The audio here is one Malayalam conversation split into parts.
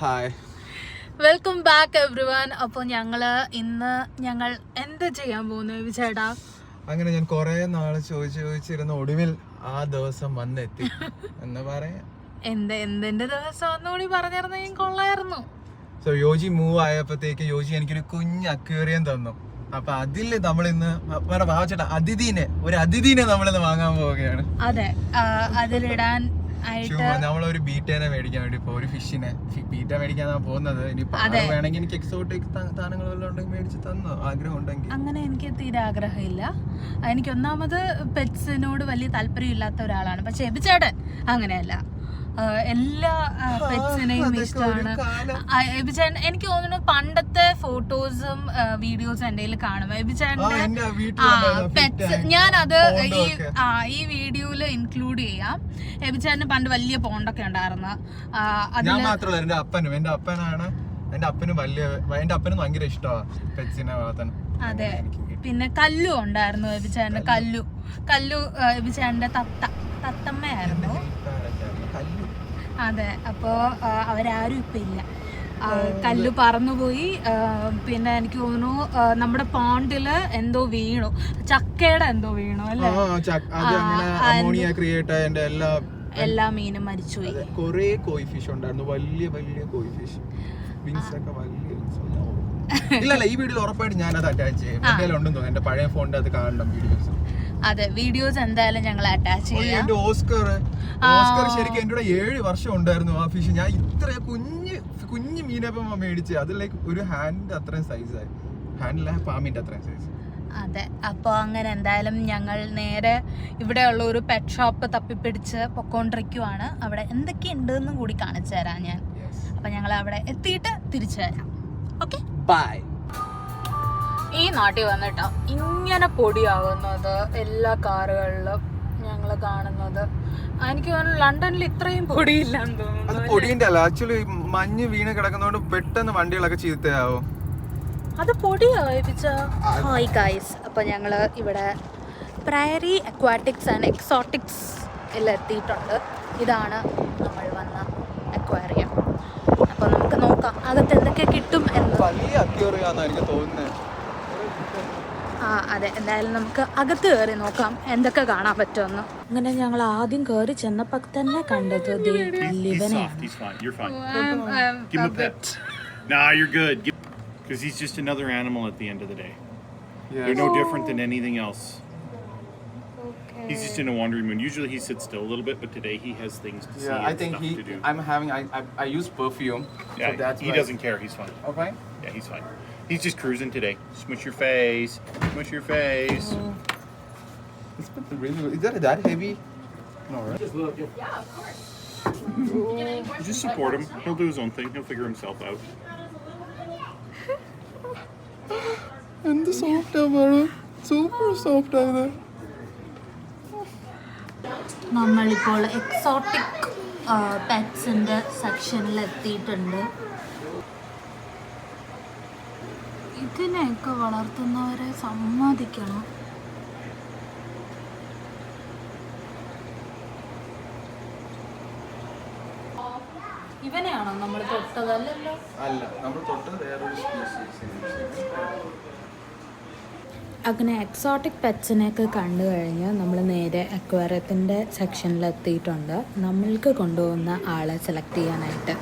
Hi welcome back every one അപ്പോൾ ഞങ്ങൾ ഇന്ന് ഞങ്ങൾ എന്ത് ചെയ്യാൻ പോകുന്നു ബേബി അങ്ങനെ ഞാൻ കുറെ നാൾ ചോദിച്ചു ചോദിച്ചിരുന്ന ഒടുവിൽ ആ ദിവസം വന്നെത്തി. എന്ന് പറയാം. എന്ത് എന്തിന്റെ ദിവസം ഒന്നുകൂടി പറഞ്ഞിരുന്നെങ്കിൽ കൊള്ളായിരുന്നു. സോ യോജി മൂവ് ആയപ്പോഴത്തേക്ക് യോജി എനിക്കൊരു കുഞ്ഞ് അക്വേറിയം തന്നു. അപ്പൊ അതിൽ നമ്മൾ ഇന്ന് വേറെ ഭാവച്ചേട്ടാ അതിഥീനെ ഒരു അതിഥീനെ നമ്മൾ ഇന്ന് വാങ്ങാൻ പോവുകയാണ്. അതെ അതിലിടാൻ നമ്മളൊരു ബീറ്റേനെ മേടിക്കാൻ വേണ്ടി ഒരു ഫിഷിനെ ബീറ്റ മേടിക്കാൻ പോകുന്നത്. ഇനി. വേണമെങ്കിൽ എനിക്ക് എക്സോട്ടിക് ഉണ്ടെങ്കിൽ മേടിച്ച് തന്നു ആഗ്രഹം ഉണ്ടെങ്കിൽ അങ്ങനെ എനിക്ക് തീരെ ആഗ്രഹമില്ല. എനിക്ക് ഒന്നാമത് പെറ്റ്സിനോട് വലിയ താല്പര്യം ഇല്ലാത്ത ഒരാളാണ്. പക്ഷെ എബിച്ചേട്ടൻ അങ്ങനെയല്ല. എല്ലാ പെറ്റ്സിനെയും ഇഷ്ടമാണ് എബിചാൻ എനിക്ക് തോന്നുന്നു പണ്ടത്തെ ഫോട്ടോസും വീഡിയോസും എന്റെ കയ്യിൽ കാണും ആ, പെറ്റ്സ് ഞാൻ അത് ഞാനത് ഈ ആ ഈ വീഡിയോയിൽ ഇൻക്ലൂഡ് ചെയ്യാം. എബിചാന് പണ്ട് വലിയ പോണ്ടൊക്കെ ഉണ്ടായിരുന്നു. ഞാൻ മാത്രമല്ല എന്റെ അപ്പനും എന്റെ അപ്പനാണ് എന്റെ അപ്പനും വലിയ എന്റെ അപ്പനും ഭയങ്കര ഇഷ്ടമാണ് പെറ്റ്സിനെ വളർത്താൻ. അതെ. പിന്നെ കല്ലു ഉണ്ടായിരുന്നു എബിചാന്റെ കല്ലു. കല്ലു. എബിചാന്റെ തത്ത. തത്തമ്മയായിരുന്നു. അതെ അപ്പോ അവരാരും ഇപ്പൊ ഇല്ല. കല്ല് പറന്നുപോയി. പിന്നെ എനിക്ക് തോന്നുന്നു നമ്മുടെ പോണ്ടിൽ എന്തോ വീണു. ചക്കയുടെ എന്തോ വീണു അല്ലേ? എല്ലാ മീനും മരിച്ചുപോയി. കൊറേ കോയി ഫിഷ് ഉണ്ടായിരുന്നു. വലിയ വലിയ കോയി ഫിഷ് വിങ്സ് ഒക്കെ വലിയ ഇല്ല ഈ വീഡിയോ ഉറപ്പായിട്ട് ഞാൻ അത് അറ്റാച്ച് ചെയ്യും ഉണ്ടെന്ന് തോന്നുന്നു. എന്റെ പഴയ ഫോണിന്റെ അത് കാണണം വീഡിയോസ് അതെ വീഡിയോസ് എന്തായാലും ഞങ്ങൾ അറ്റാച്ച് ചെയ്യാം. എന്റെ ഓസ്കർ. ഓസ്കർ ശരിക്കും എന്റെ കൂടെ ഏഴ് വർഷം ഉണ്ടായിരുന്നു ആ ഫിഷ് ഞാൻ ഇത്ര കുഞ്ഞ് കുഞ്ഞ് മീനപ്പം മേടിച്ച്. അത് ലൈക്ക് ഒരു ഹാൻഡ് അത്രയും സൈസായി ഹാൻഡിലെ പാമ്പിന്റെ അത്രയും സൈസ് അതെ അപ്പോൾ അങ്ങനെ എന്തായാലും ഞങ്ങൾ നേരെ ഇവിടെയുള്ള ഒരു പെറ്റ് ഷോപ്പ് തപ്പിപ്പിടിച്ച് പൊക്കോണ്ടിരിക്കുവാണ്. അവിടെ എന്തൊക്കെയുണ്ട് എന്നും കൂടി കാണിച്ചു തരാം ഞാൻ. അപ്പം ഞങ്ങൾ അവിടെ എത്തിയിട്ട് തിരിച്ചു വരാം. ഓക്കെ ബൈ ഈ നാട്ടിൽ വന്നിട്ടോ ഇങ്ങനെ പൊടിയാകുന്നത് എല്ലാ കാറുകളിലും ഞങ്ങൾ കാണുന്നത്. എനിക്ക് തോന്നുന്നു ലണ്ടനിൽ ഇത്രയും പൊടിയില്ല തോന്നുന്നു പൊടിന്റെ അല്ല ആക്ച്വലി മഞ്ഞ് വീണ് കിടക്കുന്നതുകൊണ്ട് പെട്ടെന്ന് വണ്ടികളൊക്കെ ചീത്തയാവും. അത് പൊടിയോ ഏൽപ്പിച്ച ഹായ് ഗായ്സ് അപ്പോൾ ഞങ്ങൾ ഇവിടെ പ്രയറി അക്വാറ്റിക്സ് ആൻഡ് എക്സോട്ടിക്സ് എല്ലാം എത്തിയിട്ടുണ്ട്. ഇതാണ് നമ്മൾ വന്ന അക്വാറിയം അപ്പോൾ നമുക്ക് നോക്കാം അകത്ത് എന്തൊക്കെ കിട്ടും എന്ന്. വലിയ അക്യൂറിയാന്നാ എനിക്ക് തോന്നുന്നത് ആ അതെ എന്തായാലും നമുക്ക് അകത്ത് കയറി നോക്കാം എന്തൊക്കെ കാണാൻ പറ്റുമെന്ന് അങ്ങനെ ഞങ്ങൾ ആദ്യം കയറി ചെന്നപ്പോൾ തന്നെ കണ്ടത് ദേ He's, he's ലിവനെയാണ് soft. He's fine. You're fine. Give him a pet. Nah, you're good. Because he's just another animal at the end of the day. They're no different than anything else. He's just in a wandering mood. Usually he sits still a little bit, but today he has things to see Yeah, and I think stuff he. to do. I'm having. I, I I use perfume. yeah, so that's he why- doesn't care. He's fine. Okay. Yeah, he's fine. He's just cruising today. Smush your face. Smush your face. It's been really. Is that that heavy? No, right? You just support him. He'll do his own thing. He'll figure himself out. എന്ത് സോഫ്റ്റ് ആണ് സൂപ്പർ സോഫ്റ്റ് ആണ് നമ്മളിപ്പോൾ എക്സോട്ടിക് പെറ്റ്സിന്റെ സെക്ഷനിൽ എത്തിയിട്ടുണ്ട് ഇതിനെയൊക്കെ വളർത്തുന്നവരെ സമ്മതിക്കണം. ഇവനെയാണോ നമ്മൾ തൊട്ടതല്ലല്ലോ അല്ല നമ്മൾ തൊട്ടത് വേറൊരു സ്പീസീസ് അങ്ങനെ എക്സോട്ടിക് പെറ്റ്സിനെയൊക്കെ കണ്ടു കഴിഞ്ഞ് നമ്മൾ നേരെ അക്വേറിയത്തിന്റെ സെക്ഷനിൽ എത്തിയിട്ടുണ്ട്. നമ്മൾക്ക് കൊണ്ടുപോകുന്ന ആളെ സെലക്ട് ചെയ്യാനായിട്ട്.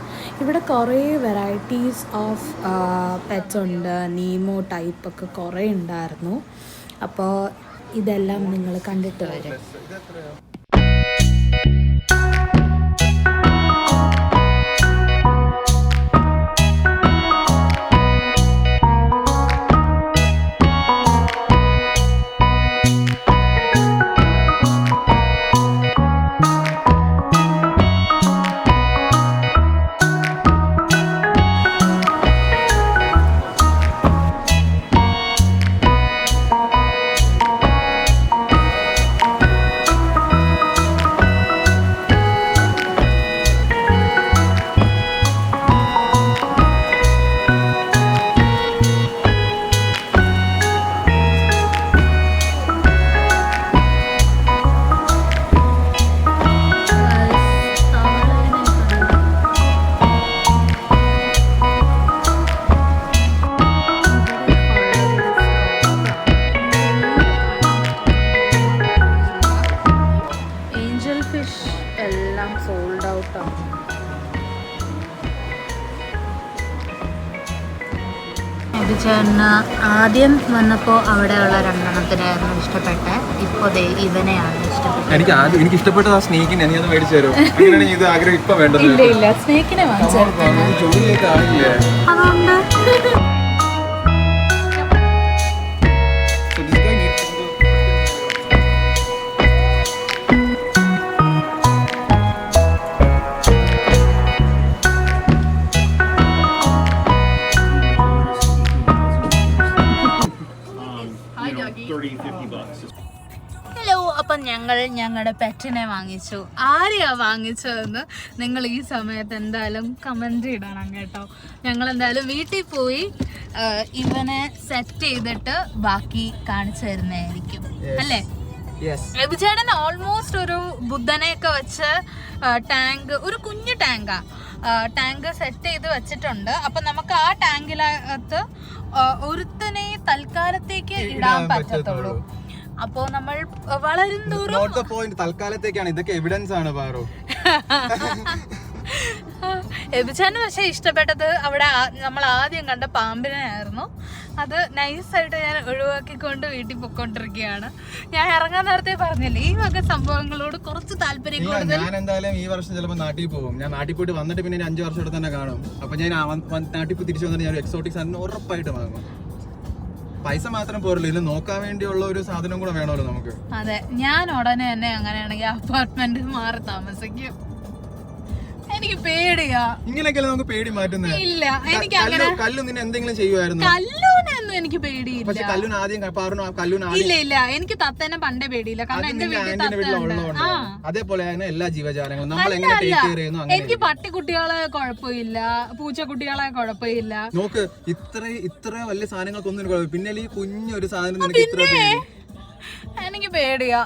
ഇവിടെ കുറേ വെറൈറ്റീസ് ഓഫ് പെറ്റ്സ് ഉണ്ട്. നീമോ ടൈപ്പ് ഒക്കെ കുറേ ഉണ്ടായിരുന്നു. അപ്പോൾ ഇതെല്ലാം നിങ്ങൾ കണ്ടിട്ട് വരും. ചേട്ടന് ആദ്യം വന്നപ്പോൾ അവിടെയുള്ള രണ്ടെണ്ണത്തിനായിരുന്നു ഇഷ്ടപ്പെട്ടെ. ഇപ്പോ ദേ ഇവനെയാണ് ഇഷ്ടപ്പെട്ടത്. എനിക്ക് ആദ്യം എനിക്ക് ഇഷ്ടപ്പെട്ടത് ആ സ്നേഹിനെ നീ അത് മേടിച്ചു തരും അങ്ങനെയാണെങ്കിൽ ഇത് ആഗ്രഹം ഇപ്പൊ വേണ്ടത് ഇല്ല ഇല്ല. സ്നേഹിനെ വാങ്ങിച്ചു അതുകൊണ്ട് അപ്പം ഞങ്ങൾ ഞങ്ങളുടെ പെറ്റിനെ വാങ്ങിച്ചു ആരെയാ വാങ്ങിച്ചതെന്ന് നിങ്ങൾ ഈ സമയത്ത് എന്തായാലും കമന്റ് ഇടണം കേട്ടോ ഞങ്ങൾ എന്തായാലും വീട്ടിൽ പോയി ഇവനെ സെറ്റ് ചെയ്തിട്ട് ബാക്കി കാണിച്ചു തരുന്നതായിരിക്കും. അല്ലേ Yes. ഓൾമോസ്റ്റ് ഒരു ബുദ്ധനെയൊക്കെ വെച്ച് ടാങ്ക് ഒരു കുഞ്ഞു ടാങ്കാ ടാങ്ക് സെറ്റ് ചെയ്ത് വെച്ചിട്ടുണ്ട് അപ്പൊ നമുക്ക് ആ ടാങ്കിനകത്ത് ആ, ഒരുത്തനെ തൽക്കാലത്തേക്ക് ഇടാൻ പറ്റത്തുള്ളൂ. അപ്പോ നമ്മൾ വളരും തോറും തൽക്കാലത്തേക്കാണ്. ഇതൊക്കെ എവിഡൻസ് ആണ് പാറു. എബിചാന് പക്ഷെ ഇഷ്ടപ്പെട്ടത് അവിടെ നമ്മൾ ആദ്യം കണ്ട പാമ്പിനെ ആയിരുന്നു അത് നൈസായിട്ട് ഞാൻ ഒഴിവാക്കിക്കൊണ്ട് വീട്ടിൽ പൊക്കോണ്ടിരിക്കുകയാണ് ഞാൻ ഇറങ്ങാൻ നേരത്തെ പറഞ്ഞില്ലേ ഈ വക സംഭവങ്ങളോട് കുറച്ച് താല്പര്യം ഞാൻ എന്തായാലും ഈ വർഷം ചിലപ്പോൾ നാട്ടിൽ പോകും. ഞാൻ നാട്ടിൽ പോയിട്ട് വന്നിട്ട് പിന്നെ അഞ്ച് വർഷം ഇവിടെ തന്നെ കാണും. അപ്പൊ ഞാൻ നാട്ടിൽ പോയി തിരിച്ചു വന്നിട്ട് ഞാൻ എക്സോട്ടിക്സ് ഉറപ്പായിട്ട് വാങ്ങും. പൈസ മാത്രം പോരല്ലോ. ഇത് നോക്കാൻ വേണ്ടിയുള്ള ഒരു സാധനം കൂടെ വേണമല്ലോ നമുക്ക്. അതെ ഞാൻ ഉടനെ തന്നെ അങ്ങനെയാണെങ്കിൽ അപ്പാർട്ട്മെന്റ് മാറി താമസിക്കും. എനിക്ക് പേടിയാ. ഇങ്ങനെയൊക്കെയല്ലേ നമുക്ക് പേടി മാറ്റുന്നത് ഇല്ല എനിക്ക് അങ്ങനെ കല്ലു നിന്നെ എന്തെങ്കിലും ചെയ്യുമായിരുന്നു? കല്ലൂനൊന്നും എനിക്ക് പേടിയില്ല. പക്ഷെ കല്ലുന് ആദ്യം പാറിന് കല്ലുന് ഇല്ല ഇല്ല എനിക്ക് തത്തേനെ പണ്ടേ പേടിയില്ല. കാരണം എന്റെ വീട്ടിൽ തത്തയുണ്ട്. അതേപോലെ തന്നെ എല്ലാ ജീവജാലങ്ങളും നമ്മൾ എങ്ങനെ ടേക്ക് കെയർ ചെയ്യുന്നു എനിക്ക് പട്ടിക്കുട്ടികളെ കുഴപ്പമില്ല. പൂച്ചക്കുട്ടികളെ കുഴപ്പമില്ല. നോക്ക് ഇത്ര ഇത്ര വലിയ സാധനങ്ങൾക്കൊന്നും. പിന്നെ ഈ കുഞ്ഞൊരു സാധനം നിനക്ക് ഇത്ര എനിക്ക് പേടിയാ.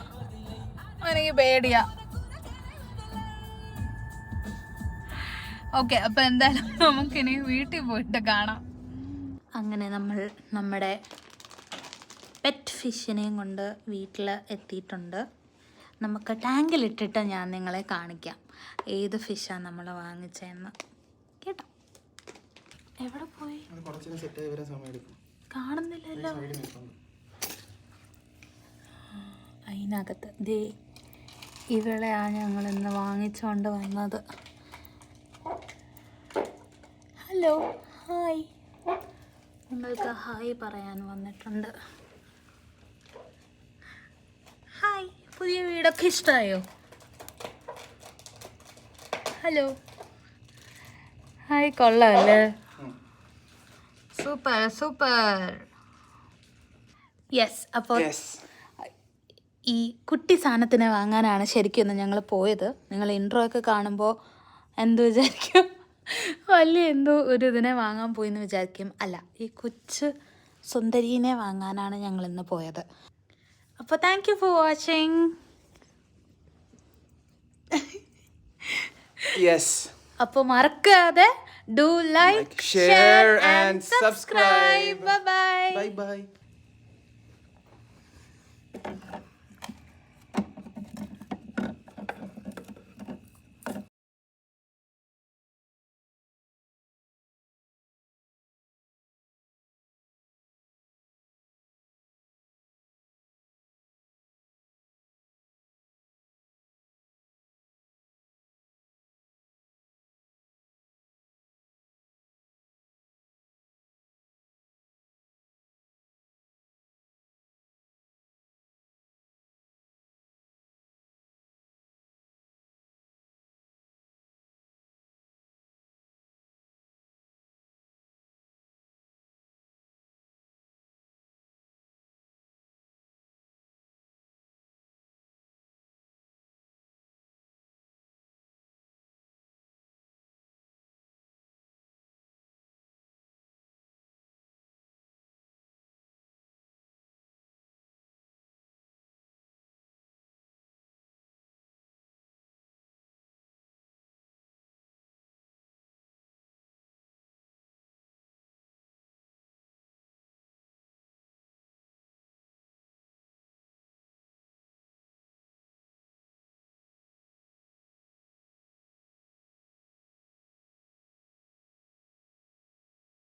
എനിക്ക് പേടിയാ. ഓക്കെ അപ്പൊ എന്തായാലും നമുക്കിനി വീട്ടിൽ പോയിട്ട് കാണാം. അങ്ങനെ നമ്മൾ നമ്മുടെ പെറ്റ് ഫിഷിനെയും കൊണ്ട് വീട്ടിൽ എത്തിയിട്ടുണ്ട്. നമുക്ക് ടാങ്കിലിട്ടിട്ട് ഞാൻ നിങ്ങളെ കാണിക്കാം. ഏത് ഫിഷാണ് നമ്മൾ വാങ്ങിച്ചതെന്ന്. കേട്ടോ? എവിടെ പോയി? അത് സെറ്റ് ആയി സമയം എടുക്കും കാണുന്നില്ലല്ലോ. അതിനകത്ത് ദേ ഞങ്ങൾ ഇന്ന് വാങ്ങിച്ചുകൊണ്ട് വന്നത്. Hello hi. നിങ്ങൾക്ക് ഹായ് പറയാൻ വന്നിട്ടുണ്ട്. ഹായ് പുതിയ വീടൊക്കെ ഇഷ്ടമായോ ഹലോ. ഹായ് കൊള്ളാമല്ലേ സൂപ്പർ സൂപ്പർ. യെസ് അപ്പോൾ ഈ കുട്ടി സാധനത്തിനെ വാങ്ങാനാണ് ശരിക്കും ഇന്ന് ഞങ്ങൾ പോയത്. നിങ്ങൾ ഇൻട്രോ ഒക്കെ കാണുമ്പോൾ എന്ത് വിചാരിക്കും? വലിയ എന്തോ ഒരു ഇതിനെ വാങ്ങാൻ പോയി എന്ന് വിചാരിക്കും. അല്ല ഈ കൊച്ചു സുന്ദരീനെ വാങ്ങാനാണ് ഞങ്ങൾ ഇന്ന് പോയത്. അപ്പോൾ താങ്ക് യു ഫോർ വാച്ചിങ് അപ്പോൾ മറക്കാതെ do like share and subscribe bye bye bye bye